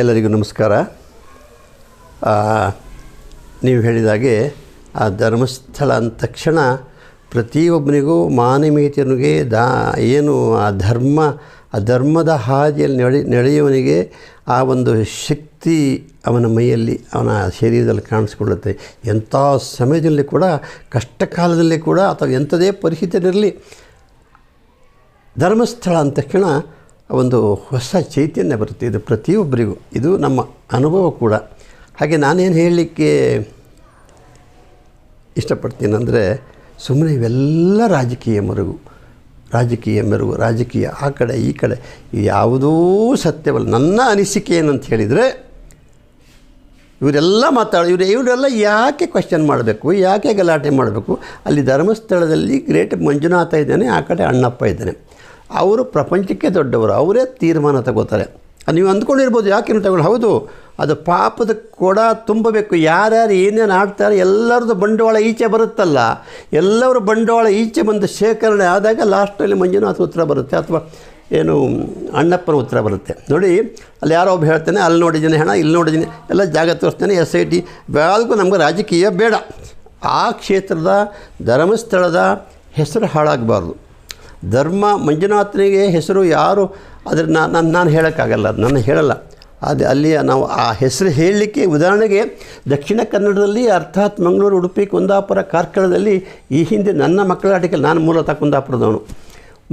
ಎಲ್ಲರಿಗೂ ನಮಸ್ಕಾರ. ನೀವು ಹೇಳಿದಾಗೆ ಆ ಧರ್ಮಸ್ಥಳ ಅಂದ ತಕ್ಷಣ ಪ್ರತಿಯೊಬ್ಬನಿಗೂ ಮಾನವೀಯತೆಯನಿಗೆ ದಾ, ಏನು ಆ ಧರ್ಮ, ಆ ಧರ್ಮದ ಹಾದಿಯಲ್ಲಿ ನಡೆ, ನಡೆಯುವವನಿಗೆ ಆ ಒಂದು ಶಕ್ತಿ ಅವನ ಮೈಯಲ್ಲಿ, ಅವನ ಶರೀರದಲ್ಲಿ ಕಾಣಿಸ್ಕೊಳ್ಳುತ್ತೆ. ಎಂಥ ಸಮಯದಲ್ಲಿ ಕೂಡ ಕಷ್ಟ ಕಾಲದಲ್ಲಿ ಕೂಡ ಅಥವಾ ಎಂಥದೇ ಪರಿಸ್ಥಿತಿಯಲ್ಲಿರಲಿ, ಧರ್ಮಸ್ಥಳ ಅಂದ ತಕ್ಷಣ ಒಂದು ಹೊಸ ಚೈತನ್ಯ ಬರುತ್ತೆ. ಇದು ಪ್ರತಿಯೊಬ್ಬರಿಗೂ. ಇದು ನಮ್ಮ ಅನುಭವ ಕೂಡ. ಹಾಗೆ ನಾನೇನು ಹೇಳಲಿಕ್ಕೆ ಇಷ್ಟಪಡ್ತೀನಂದರೆ ಸುಮ್ಮನೆ ಇವೆಲ್ಲ ರಾಜಕೀಯ ಮರುಗು. ರಾಜಕೀಯ ಮೆರುಗು, ರಾಜಕೀಯ ಆ ಕಡೆ, ಈ ಕಡೆ. ಯಾವುದೂ ಸತ್ಯವಲ್ಲ. ನನ್ನ ಅನಿಸಿಕೆ ಏನಂತ ಹೇಳಿದರೆ, ಇವರೆಲ್ಲ ಮಾತಾಡೋ, ಇವರು, ಇವರೆಲ್ಲ ಯಾಕೆ ಕ್ವಶನ್ ಮಾಡಬೇಕು? ಯಾಕೆ ಗಲಾಟೆ ಮಾಡಬೇಕು? ಅಲ್ಲಿ ಧರ್ಮಸ್ಥಳದಲ್ಲಿ ಗ್ರೇಟ್ ಮಂಜುನಾಥ ಇದ್ದಾನೆ, ಆ ಕಡೆ ಅಣ್ಣಪ್ಪ ಇದ್ದಾನೆ. ಅವರು ಪ್ರಪಂಚಕ್ಕೆ ದೊಡ್ಡವರು, ಅವರೇ ತೀರ್ಮಾನ ತಗೋತಾರೆ. ನೀವು ಅಂದ್ಕೊಂಡಿರ್ಬೋದು, ಯಾಕೆ ತಗೊಂಡು ಹೌದು, ಅದು ಪಾಪದ ಕೊಡ ತುಂಬಬೇಕು. ಯಾರ್ಯಾರು ಏನೇನು ಆಡ್ತಾರೆ ಎಲ್ಲರದ್ದು ಬಂಡವಾಳ ಈಚೆ ಬರುತ್ತಲ್ಲ, ಎಲ್ಲರ ಬಂಡವಾಳ ಈಚೆ ಬಂದು ಶೇಖರಣೆ ಆದಾಗ ಲಾಸ್ಟಲ್ಲಿ ಮಂಜುನಾಥ ಉತ್ತರ ಬರುತ್ತೆ, ಅಥವಾ ಏನು ಅಣ್ಣಪ್ಪನ ಉತ್ತರ ಬರುತ್ತೆ. ನೋಡಿ, ಅಲ್ಲಿ ಯಾರೋ ಒಬ್ಬ ಹೇಳ್ತಾನೆ, ಅಲ್ಲಿ ನೋಡಿದ್ದೀನಿ ಹಣ ಇಲ್ಲಿ ನೋಡಿದ್ದೀನಿ. ಎಲ್ಲ ಜಾಗ ತೋರಿಸ್ತಾನೆ, ಎಸ್ ಐ ಟಿ. ಯಾವುದಕ್ಕೂ ನಮ್ಗೆ ರಾಜಕೀಯ ಬೇಡ. ಆ ಕ್ಷೇತ್ರದ, ಧರ್ಮಸ್ಥಳದ ಹೆಸರು ಹಾಳಾಗಬಾರ್ದು. ಧರ್ಮ ಮಂಜುನಾಥನಿಗೆ ಹೆಸರು ಯಾರು? ಅದ್ರ ನಾನು ನಾನು ಹೇಳೋಕ್ಕಾಗಲ್ಲ, ನಾನು ಹೇಳಲ್ಲ. ಅದು ಅಲ್ಲಿಯ ನಾವು ಆ ಹೆಸರು ಹೇಳಲಿಕ್ಕೆ ಉದಾಹರಣೆಗೆ ದಕ್ಷಿಣ ಕನ್ನಡದಲ್ಲಿ ಅರ್ಥಾತ್ ಮಂಗಳೂರು, ಉಡುಪಿ, ಕುಂದಾಪುರ, ಕಾರ್ಕಳದಲ್ಲಿ ಈ ಹಿಂದೆ ನನ್ನ ಮಕ್ಕಳ ಆಟಿಕಲ್ ನಾನು ಮೂಲತಃ ಕುಂದಾಪುರದವನು.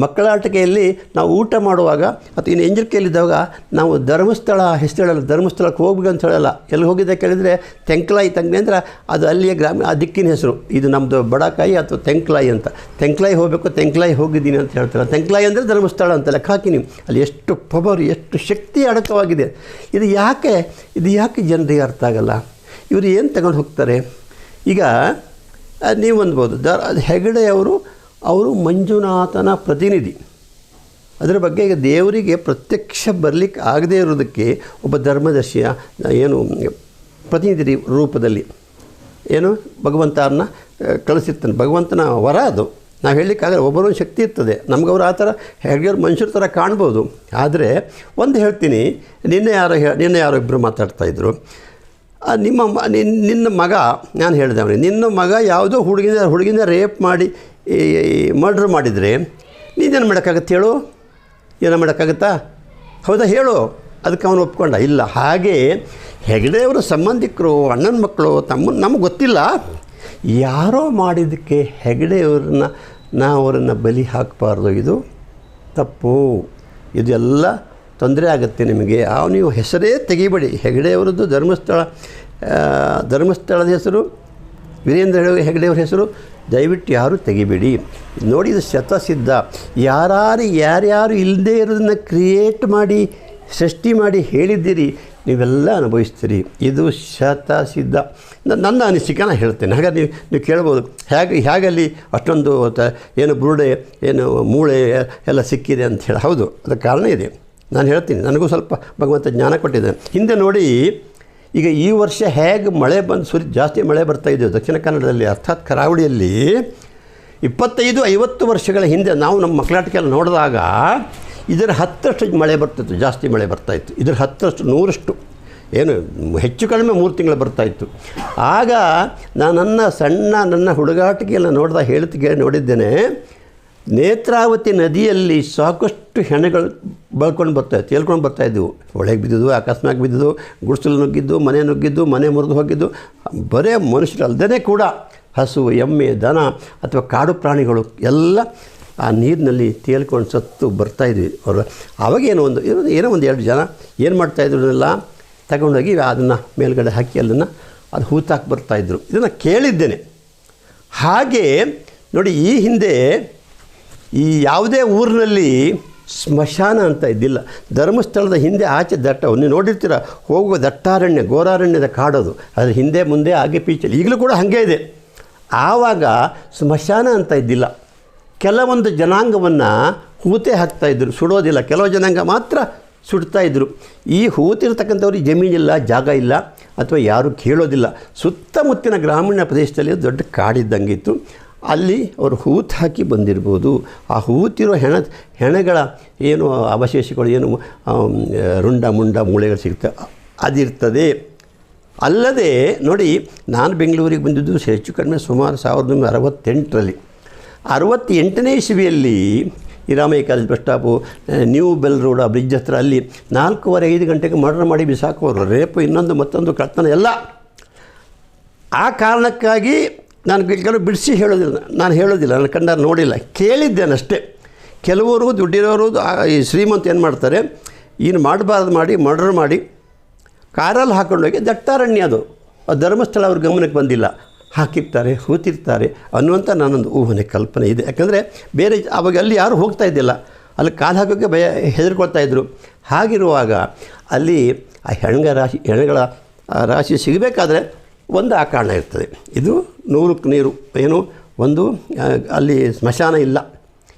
ಮಕ್ಕಳ ಆಟಿಕೆಯಲ್ಲಿ ನಾವು ಊಟ ಮಾಡುವಾಗ ಅಥವಾ ಇನ್ನು ಎಂಜರಿಕೆಯಲ್ಲಿದ್ದಾಗ ನಾವು ಧರ್ಮಸ್ಥಳ ಹೆಸರು ಹೇಳಲ್ಲ ಧರ್ಮಸ್ಥಳಕ್ಕೆ ಹೋಗ್ಬೇಕು ಅಂತ ಹೇಳಲ್ಲ. ಎಲ್ಲಿ ಹೋಗಿದ್ದೆ ಕೇಳಿದರೆ ತೆಂಕ್ಲಾಯಿ ತಂಗ್ನೆ ಅಂದ್ರೆ ಅದು ಅಲ್ಲಿಯ ಗ್ರಾಮೀಣ ಆ ದಿಕ್ಕಿನ ಹೆಸರು. ಇದು ನಮ್ಮದು ಬಡಕಾಯಿ ಅಥವಾ ತೆಂಕ್ಲಾಯಿ ಅಂತ. ತೆಂಕ್ಲಾಯಿ ಹೋಗಬೇಕು, ತೆಂಕ್ಲಾಯಿ ಹೋಗಿದ್ದೀನಿ ಅಂತ ಹೇಳ್ತಾರೆ. ತೆಂಕ್ಲಾಯಿ ಅಂದರೆ ಧರ್ಮಸ್ಥಳ ಅಂತ ಲೆಕ್ಕ ಹಾಕಿನಿ ಅಲ್ಲಿ ಎಷ್ಟು ಪವರ್, ಎಷ್ಟು ಶಕ್ತಿ ಅಡಕವಾಗಿದೆ. ಇದು ಯಾಕೆ ಇದು ಯಾಕೆ ಜನರಿಗೆ ಅರ್ಥ ಆಗಲ್ಲ? ಇವರು ಏನು ತಗೊಂಡು ಹೋಗ್ತಾರೆ? ಈಗ ನೀವು ಅನ್ಬೋದು ದ ಹೆಗಡೆ ಅವರು ಮಂಜುನಾಥನ ಪ್ರತಿನಿಧಿ. ಅದರ ಬಗ್ಗೆ ಈಗ ದೇವರಿಗೆ ಪ್ರತ್ಯಕ್ಷ ಬರಲಿಕ್ಕೆ ಆಗದೇ ಇರೋದಕ್ಕೆ ಒಬ್ಬ ಧರ್ಮದರ್ಶಿಯ ಏನು, ಪ್ರತಿನಿಧಿ ರೂಪದಲ್ಲಿ, ಏನು, ಭಗವಂತನ ಕಳಿಸಿರ್ತಾನೆ. ಭಗವಂತನ ವರ ಅದು. ನಾವು ಹೇಳಲಿಕ್ಕಾಗಲ್ಲ, ಒಬ್ಬರೊಂದು ಶಕ್ತಿ ಇರ್ತದೆ. ನಮ್ಗೆ ಅವ್ರು ಆ ಥರ ಹೆಗ್ಗರ್ ಮನುಷ್ಯರ ಥರ ಕಾಣ್ಬೋದು. ಆದರೆ ಒಂದು ಹೇಳ್ತೀನಿ, ನಿನ್ನೆ ಯಾರೋ ಹೇ, ನಿನ್ನೆ ಯಾರೋ ಇಬ್ಬರು ಮಾತಾಡ್ತಾಯಿದ್ರು ನಿಮ್ಮ ನಿನ್ನ ಮಗ, ನಾನು ಹೇಳಿದೆ ಅವನಿಗೆ, ನಿನ್ನ ಮಗ ಯಾವುದೋ ಹುಡುಗಿನ ಹುಡುಗಿನ ರೇಪ್ ಮಾಡಿ ಮರ್ಡ್ರ್ ಮಾಡಿದರೆ ನೀನೇನು ಮಾಡೋಕ್ಕಾಗತ್ತೆ ಹೇಳು? ಏನೋ ಮಾಡೋಕ್ಕಾಗತ್ತಾ? ಹೌದಾ ಹೇಳು. ಅದಕ್ಕೆ ಅವನು ಒಪ್ಕೊಂಡ. ಇಲ್ಲ, ಹಾಗೆ ಹೆಗಡೆಯವರು ಸಂಬಂಧಿಕರು, ಅಣ್ಣನ ಮಕ್ಕಳು ತಮ್ಮ, ನಮಗೆ ಗೊತ್ತಿಲ್ಲ. ಯಾರೋ ಮಾಡಿದ್ದಕ್ಕೆ ಹೆಗಡೆಯವ್ರನ್ನ ನಾವು ಅವರನ್ನು ಬಲಿ ಹಾಕಬಾರ್ದು. ಇದು ತಪ್ಪು. ಇದೆಲ್ಲ ತೊಂದರೆ ಆಗುತ್ತೆ ನಿಮಗೆ. ಆ, ನೀವು ಹೆಸರೇ ತೆಗಿಬೇಡಿ. ಹೆಗಡೆಯವರದ್ದು ಧರ್ಮಸ್ಥಳ ಧರ್ಮಸ್ಥಳದ ಹೆಸರು, ವೀರೇಂದ್ರ ಹೆಗಡೆ- ಹೆಗಡೆಯವ್ರ ಹೆಸರು ದಯವಿಟ್ಟು ಯಾರೂ ತೆಗಿಬೇಡಿ. ನೋಡಿ ಇದು ಶತಸಿದ್ಧ ಯಾರು ಯಾರ್ಯಾರು ಇಲ್ಲದೇ ಇರೋದನ್ನು ಕ್ರಿಯೇಟ್ ಮಾಡಿ, ಸೃಷ್ಟಿ ಮಾಡಿ ಹೇಳಿದ್ದೀರಿ, ನೀವೆಲ್ಲ ಅನುಭವಿಸ್ತೀರಿ. ಇದು ಶತಸಿದ್ಧ. ನನ್ನ ಅನಿಸಿಕೆ ನಾನು ಹೇಳ್ತೇನೆ. ಹಾಗಾಗಿ ನೀವು ನೀವು ಕೇಳ್ಬೋದು. ಹೇಗೆ, ಹೇಗಲ್ಲಿ ಅಷ್ಟೊಂದು ಏನು ಬುರುಡೆ, ಏನು ಮೂಳೆ ಎಲ್ಲ ಸಿಕ್ಕಿದೆ ಅಂತ ಹೇಳಿ. ಹೌದು, ಅದಕ್ಕೆ ಕಾರಣ ಇದೆ. ನಾನು ಹೇಳ್ತೀನಿ. ನನಗೂ ಸ್ವಲ್ಪ ಭಗವಂತ ಜ್ಞಾನ ಕೊಟ್ಟಿದ್ದಾನೆ. ಹಿಂದೆ ನೋಡಿ ಈಗ ಈ ವರ್ಷ ಹೇಗೆ ಮಳೆ ಬಂದು ಸುರಿ ಜಾಸ್ತಿ ಮಳೆ ಬರ್ತಾ ಇದೆ, ದಕ್ಷಿಣ ಕನ್ನಡದಲ್ಲಿ ಅರ್ಥಾತ್ ಕರಾವಳಿಯಲ್ಲಿ ಇಪ್ಪತ್ತೈದು, ಐವತ್ತು ವರ್ಷಗಳ ಹಿಂದೆ ನಾವು ನಮ್ಮ ಮಕ್ಕಳಾಟಿಕೆಲ್ಲ ನೋಡಿದಾಗ ಇದರ ಹತ್ತರಷ್ಟು ಮಳೆ ಬರ್ತಿತ್ತು, ಜಾಸ್ತಿ ಮಳೆ ಬರ್ತಾಯಿತ್ತು ಇದರ ಹತ್ತರಷ್ಟು, ನೂರಷ್ಟು, ಏನು, ಹೆಚ್ಚು ಕಡಿಮೆ ಮೂರು ತಿಂಗಳು ಬರ್ತಾಯಿತ್ತು ಆಗ ನಾನು ನನ್ನ ಸಣ್ಣ ನನ್ನ ಹುಡುಗಾಟಿಕೆಯನ್ನು ನೋಡಿದಾಗ ಹೇಳ್ತಿಗೆ ನೋಡಿದ್ದೇನೆ ನೇತ್ರಾವತಿ ನದಿಯಲ್ಲಿ ಸಾಕಷ್ಟು ಹೆಣಗಳು ಬಳ್ಕೊಂಡು ಬರ್ತಾ ತೇಲ್ಕೊಂಡು ಬರ್ತಾ ಇದ್ದವು ಒಳಗೆ ಬಿದ್ದಿದ್ದು, ಅಕಸ್ಮಾತ್ ಬಿದ್ದಿದ್ದು, ಗುಡಿಸಲು ನುಗ್ಗಿದ್ದು, ಮನೆ ನುಗ್ಗಿದ್ದು, ಮನೆ ಮುರಿದು ಹೋಗಿದ್ದು. ಬರೇ ಮನುಷ್ಯರಲ್ಲದೇ ಕೂಡ ಹಸು ಎಮ್ಮೆ, ದನ ಅಥವಾ ಕಾಡು ಪ್ರಾಣಿಗಳು ಎಲ್ಲ ಆ ನೀರಿನಲ್ಲಿ ತೇಲ್ಕೊಂಡು ಸತ್ತು ಬರ್ತಾಯಿದ್ವಿ ಅವರು ಅವಾಗೇನೋ ಒಂದು, ಏನೋ- ಏನೋ ಒಂದು ಎರಡು ಜನ ಏನು ಮಾಡ್ತಾಯಿದ್ರು ತಗೊಂಡೋಗಿ ಅದನ್ನು ಮೇಲ್ಗಡೆ ಹಾಕಿ ಅದನ್ನು ಅದು ಹೂತಾಕಿ ಬರ್ತಾಯಿದ್ರು ಇದನ್ನು ಕೇಳಿದ್ದೇನೆ. ಹಾಗೆ ನೋಡಿ ಈ ಹಿಂದೆ ಈ ಯಾವುದೇ ಊರಿನಲ್ಲಿ ಸ್ಮಶಾನ ಅಂತ ಇದ್ದಿಲ್ಲ. ಧರ್ಮಸ್ಥಳದ ಹಿಂದೆ ಆಚೆ ದಟ್ಟ ನೀವು ನೋಡಿರ್ತೀರ, ಹೋಗುವ ದಟ್ಟಾರಣ್ಯ, ಘೋರಾರಣ್ಯದ ಕಾಡೋದು. ಅದು ಹಿಂದೆ ಮುಂದೆ ಹಾಗೆ ಪೀಚಲ್ಲಿ. ಈಗಲೂ ಕೂಡ ಹಾಗೆ ಇದೆ. ಆವಾಗ ಸ್ಮಶಾನ ಅಂತ ಇದ್ದಿಲ್ಲ. ಕೆಲವೊಂದು ಜನಾಂಗವನ್ನು ಹೂತೆ ಹಾಕ್ತಾಯಿದ್ರು ಸುಡೋದಿಲ್ಲ. ಕೆಲವು ಜನಾಂಗ ಮಾತ್ರ ಸುಡ್ತಾಯಿದ್ರು ಈ ಹೂತಿರ್ತಕ್ಕಂಥವ್ರಿಗೆ ಜಮೀನಿಲ್ಲ ಜಾಗ ಇಲ್ಲ, ಅಥವಾ ಯಾರೂ ಕೇಳೋದಿಲ್ಲ. ಸುತ್ತಮುತ್ತಿನ ಗ್ರಾಮೀಣ ಪ್ರದೇಶದಲ್ಲಿ ದೊಡ್ಡ ಕಾಡಿದ್ದಂಗಿತ್ತು. ಅಲ್ಲಿ ಅವರು ಹೂತು ಹಾಕಿ ಬಂದಿರ್ಬೋದು. ಆ ಹೂತಿರೋ ಹೆಣ, ಹೆಣಗಳ ಏನು ಅವಶೇಷಗಳು, ಏನು ರುಂಡ ಮುಂಡ ಮೂಳೆಗಳು ಸಿಗುತ್ತೆ ಅದಿರ್ತದೆ. ಅಲ್ಲದೆ ನೋಡಿ, ನಾನು ಬೆಂಗಳೂರಿಗೆ ಬಂದಿದ್ದು ಹೆಚ್ಚು ಕಡಿಮೆ ಸುಮಾರು ಸಾವಿರದ ಒಂಬೈನೂರ ಅರವತ್ತೆಂಟರಲ್ಲಿ. ಅರವತ್ತೆಂಟನೇ ಇಸ್ವಿಯಲ್ಲಿ ಈ Ramaiah college bus stop new BEL road bridge ಹತ್ರ ಅಲ್ಲಿ ನಾಲ್ಕೂವರೆ ಐದು ಗಂಟೆಗೆ ಮರ್ಡರ್ ಮಾಡಿ ಬಿಸಾಕೋರು ರೇಪು ಇನ್ನೊಂದು ಮತ್ತೊಂದು ಕಳ್ತನ ಎಲ್ಲ. ಆ ಕಾರಣಕ್ಕಾಗಿ ನಾನು ಕೆಲವು ಬಿಡಿಸಿ ಹೇಳೋದಿಲ್ಲ. ನಾನು ಹೇಳೋದಿಲ್ಲ. ನನ್ನ ಕಂಡ ನೋಡಿಲ್ಲ. ಕೇಳಿದ್ದೇನಷ್ಟೇ ಕೆಲವರು ದುಡ್ಡಿರೋರು ಈ ಶ್ರೀಮಂತ ಏನು ಮಾಡ್ತಾರೆ? ಇನ್ನು ಮಾಡಬಾರ್ದು ಮಾಡಿ ಮರ್ಡರ್ ಮಾಡಿ, ಕಾರಲ್ಲಿ ಹಾಕೊಂಡೋಗಿ ದಟ್ಟಾರಣ್ಯ ಅದು. ಆ ಧರ್ಮಸ್ಥಳ ಅವ್ರ ಗಮನಕ್ಕೆ ಬಂದಿಲ್ಲ. ಹಾಕಿರ್ತಾರೆ, ಹೂತಿರ್ತಾರೆ ಅನ್ನುವಂಥ ನಾನೊಂದು ಊಹನೆ, ಕಲ್ಪನೆ ಇದೆ. ಯಾಕಂದರೆ ಬೇರೆ ಅವಾಗ ಅಲ್ಲಿ ಯಾರು ಹೋಗ್ತಾ ಇದ್ದಿಲ್ಲ. ಅಲ್ಲಿ ಕಾಲು ಹಾಕೋಕ್ಕೆ ಭಯ, ಹೆದರ್ಕೊಳ್ತಾ ಇದ್ದರು ಹಾಗಿರುವಾಗ ಅಲ್ಲಿ ಆ ಹೆಣ್ಗ ರಾಶಿ ಹೆಣ್ಗಳ ರಾಶಿ ಸಿಗಬೇಕಾದ್ರೆ ಒಂದು ಆ ಕಾರಣ ಇರ್ತದೆ. ಇದು ನೂರಕ್ಕೆ ನೀರು. ಏನು? ಒಂದು ಅಲ್ಲಿ ಸ್ಮಶಾನ ಇಲ್ಲ.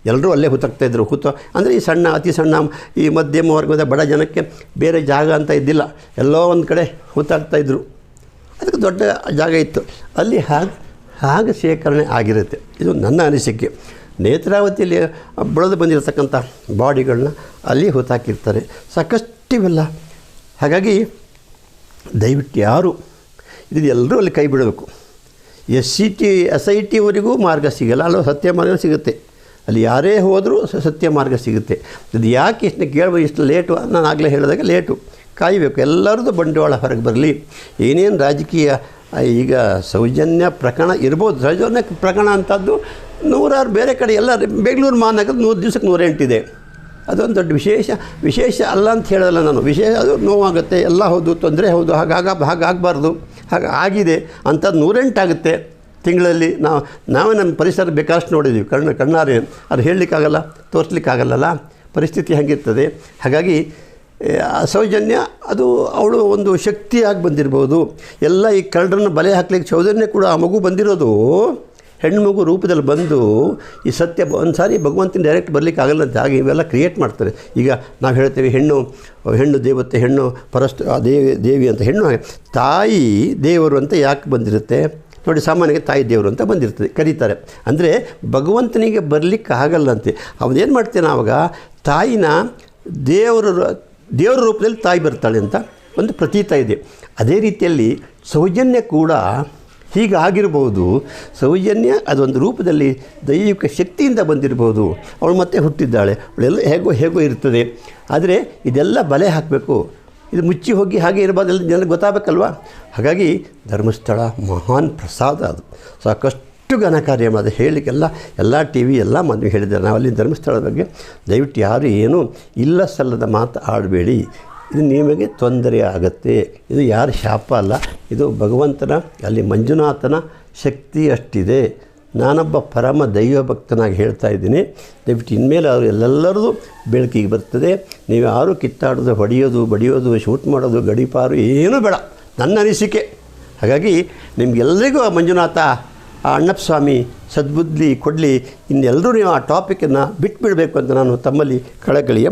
ಎಲ್ಲರೂ ಅಲ್ಲೇ ಹುತ್ತಾಗ್ತಾ ಇದ್ದರು ಹುತ್ತ ಅಂದರೆ ಈ ಸಣ್ಣ, ಅತಿ ಸಣ್ಣ, ಈ ಮಧ್ಯಮ ವರ್ಗದ ಬಡ ಜನಕ್ಕೆ ಬೇರೆ ಜಾಗ ಅಂತ ಇದ್ದಿಲ್ಲ. ಎಲ್ಲೋ ಒಂದು ಕಡೆ ಇದ್ದರು ಅದಕ್ಕೆ ದೊಡ್ಡ ಜಾಗ ಇತ್ತು. ಅಲ್ಲಿ ಹಾಗೆ ಹಾಗೆ ಶೇಖರಣೆ ಆಗಿರುತ್ತೆ. ಇದು ನನ್ನ ಅನಿಸಿಕೆ. ನೇತ್ರಾವತಿಯಲ್ಲಿ ಬೆಳೆದು ಬಂದಿರತಕ್ಕಂಥ ಬಾಡಿಗಳನ್ನ ಅಲ್ಲಿ ಹುತ್ತಾಕಿರ್ತಾರೆ ಸಾಕಷ್ಟಿವೆಲ್ಲ. ಹಾಗಾಗಿ ದಯವಿಟ್ಟು ಯಾರು ಇದು ಎಲ್ಲರೂ ಅಲ್ಲಿ ಕೈ ಬಿಡಬೇಕು. S C T S I ಟಿವರೆಗೂ ಮಾರ್ಗ ಸಿಗಲ್ಲ, ಅಲ್ಲ ಸತ್ಯ ಮಾರ್ಗ ಸಿಗುತ್ತೆ. ಅಲ್ಲಿ ಯಾರೇ ಹೋದರೂ ಸತ್ಯ ಮಾರ್ಗ ಸಿಗುತ್ತೆ. ಅದು ಯಾಕೆ ಇಷ್ಟು ಕೇಳ್ಬೋದು ಇಷ್ಟು ಲೇಟು? ನಾನು ಆಗಲೇ ಹೇಳಿದಾಗ ಲೇಟು. ಕಾಯಬೇಕು, ಎಲ್ಲರದ್ದು ಬಂಡವಾಳ ಹೊರಗೆ ಬರಲಿ. ಏನೇನು ರಾಜಕೀಯ ಈಗ ಸೌಜನ್ಯ ಪ್ರಕರಣ ಇರ್ಬೋದು. ಸೌಜನ್ಯ ಪ್ರಕರಣ ಅಂಥದ್ದು ನೂರಾರು ಬೇರೆ ಕಡೆ ಎಲ್ಲ ಬೆಂಗಳೂರು ಮಹಾನಗರದ ನೂರು ದಿವ್ಸಕ್ಕೆ ನೂರೆಂಟಿದೆ ಅದೊಂದು ದೊಡ್ಡ ವಿಶೇಷ ವಿಶೇಷ ಅಲ್ಲ ಅಂತ ಹೇಳಲ್ಲ ನಾನು. ವಿಶೇಷ ಅದು ನೋವಾಗುತ್ತೆ, ಎಲ್ಲ ಹೌದು, ತೊಂದರೆ ಹೌದು, ಹಾಗಾಗ, ಹಾಗಾಗಬಾರ್ದು. ಹಾಗೆ ಆಗಿದೆ ಅಂಥದ್ದು ನೂರೆಂಟಾಗುತ್ತೆ ತಿಂಗಳಲ್ಲಿ. ನಾವು, ನಾವೇ ನಮ್ಮ ಪರಿಸರ ಬೇಕಾದಷ್ಟು ನೋಡಿದ್ದೀವಿ. ಕಣ್ಣು ಕಣ್ಣಾರೆ, ಅದು ಹೇಳಲಿಕ್ಕಾಗಲ್ಲ, ತೋರಿಸ್ಲಿಕ್ಕಾಗಲ್ಲಲ್ಲ? ಪರಿಸ್ಥಿತಿ ಹಾಗಿರ್ತದೆ. ಹಾಗಾಗಿ ಅಸೌಜನ್ಯ ಸೌಜನ್ಯ, ಅದು ಅವಳು ಒಂದು ಶಕ್ತಿಯಾಗಿ ಬಂದಿರ್ಬೋದು. ಎಲ್ಲ ಈ ಕಳ್ಳರನ್ನು ಬಲೆ ಹಾಕ್ಲಿಕ್ಕೆ ಸೌಜನ್ಯ ಕೂಡ ಆ ಮಗು ಬಂದಿರೋದು ಹೆಣ್ಮಗು ರೂಪದಲ್ಲಿ ಬಂದು ಈ ಸತ್ಯ ಒಂದು ಸಾರಿ ಭಗವಂತನ ಡೈರೆಕ್ಟ್ ಬರಲಿಕ್ಕೆ ಆಗಲ್ಲ ಹಾಗೆ ಇವೆಲ್ಲ ಕ್ರಿಯೇಟ್ ಮಾಡ್ತಾರೆ. ಈಗ ನಾವು ಹೇಳ್ತೇವೆ ಹೆಣ್ಣು ಹೆಣ್ಣು ದೇವತೆ, ಹೆಣ್ಣು ಪರಸ್ತ ದೇವಿ ದೇವಿ ಅಂತ ಹೆಣ್ಣು ಹಾಗೆ. ತಾಯಿ ದೇವರು ಅಂತ ಯಾಕೆ ಬಂದಿರುತ್ತೆ? ನೋಡಿ ಸಾಮಾನ್ಯಕ್ಕೆ ತಾಯಿ ದೇವರು ಅಂತ ಬಂದಿರ್ತದೆ, ಕರೀತಾರೆ. ಅಂದರೆ ಭಗವಂತನಿಗೆ ಬರಲಿಕ್ಕೆ ಆಗಲ್ಲಂತೆ ಏನು ಮಾಡ್ತೇನೆ ಆವಾಗ ತಾಯಿನ ದೇವರ ದೇವರ ರೂಪದಲ್ಲಿ ತಾಯಿ ಬರ್ತಾಳೆ ಅಂತ ಒಂದು ಪ್ರತೀತ ಇದೆ. ಅದೇ ರೀತಿಯಲ್ಲಿ ಸೌಜನ್ಯ ಕೂಡ ಹೀಗಾಗಿರ್ಬೋದು ಸೌಜನ್ಯ ಅದೊಂದು ರೂಪದಲ್ಲಿ ದೈವಿಕ ಶಕ್ತಿಯಿಂದ ಬಂದಿರ್ಬೋದು. ಅವಳು ಮತ್ತೆ ಹುಟ್ಟಿದ್ದಾಳೆ. ಅವಳೆಲ್ಲ ಹೇಗೋ ಹೇಗೋ ಇರ್ತದೆ. ಆದರೆ ಇದೆಲ್ಲ ಬಲೆ ಹಾಕಬೇಕು. ಇದು ಮುಚ್ಚಿ ಹೋಗಿ ಹಾಗೆ ಇರಬಾರ್ದಲ್ಲ ಜನರಿಗೆ ಗೊತ್ತಾಗಬೇಕಲ್ವಾ? ಹಾಗಾಗಿ ಧರ್ಮಸ್ಥಳ ಮಹಾನ್ ಪ್ರಸಾದ ಅದು. ಸಾಕಷ್ಟು ಘನಕಾರ್ಯ ಅದು. ಹೇಳಲಿಕ್ಕೆಲ್ಲ ಎಲ್ಲ ಟಿ ವಿ, ಎಲ್ಲ ಮದುವೆ ಹೇಳಿದ್ದಾರೆ. ನಾವು ಅಲ್ಲಿ ಧರ್ಮಸ್ಥಳದ ಬಗ್ಗೆ ದಯವಿಟ್ಟು ಯಾರು ಏನೂ ಇಲ್ಲ ಸಲ್ಲದ ಮಾತು ಆಡಬೇಡಿ. ಇದು ನಿಮಗೆ ತೊಂದರೆ ಆಗುತ್ತೆ. ಇದು ಯಾರ ಶಾಪ ಅಲ್ಲ, ಇದು ಭಗವಂತನ, ಅಲ್ಲಿ ಮಂಜುನಾಥನ ಶಕ್ತಿ ಅಷ್ಟಿದೆ ನಾನೊಬ್ಬ ಪರಮ ದೈವ ಭಕ್ತನಾಗಿ ಹೇಳ್ತಾ ಇದ್ದೀನಿ. ದಯವಿಟ್ಟು ಇನ್ಮೇಲೆ ಅವರು ಎಲ್ಲರದು ಬೆಳಕಿಗೆ ಬರ್ತದೆ. ನೀವು ಯಾರು ಕಿತ್ತಾಡೋದು, ಹೊಡೆಯೋದು, ಬಡಿಯೋದು, ಶೂಟ್ ಮಾಡೋದು, ಗಡಿಪಾರು ಏನೂ ಬೇಡ. ನನ್ನ ಅನಿಸಿಕೆ. ಹಾಗಾಗಿ ನಿಮಗೆಲ್ಲರಿಗೂ ಆ ಮಂಜುನಾಥ, ಆ ಅಣ್ಣಪ್ಪ ಸ್ವಾಮಿ ಸದ್ಬುದ್ಧಿ ಕೊಡಲಿ. ಇನ್ನೆಲ್ಲರೂ ನೀವು ಆ ಟಾಪಿಕನ್ನು ಬಿಟ್ಬಿಡಬೇಕು ಅಂತ ನಾನು ತಮ್ಮಲ್ಲಿ ಕಳಕಳಿಯ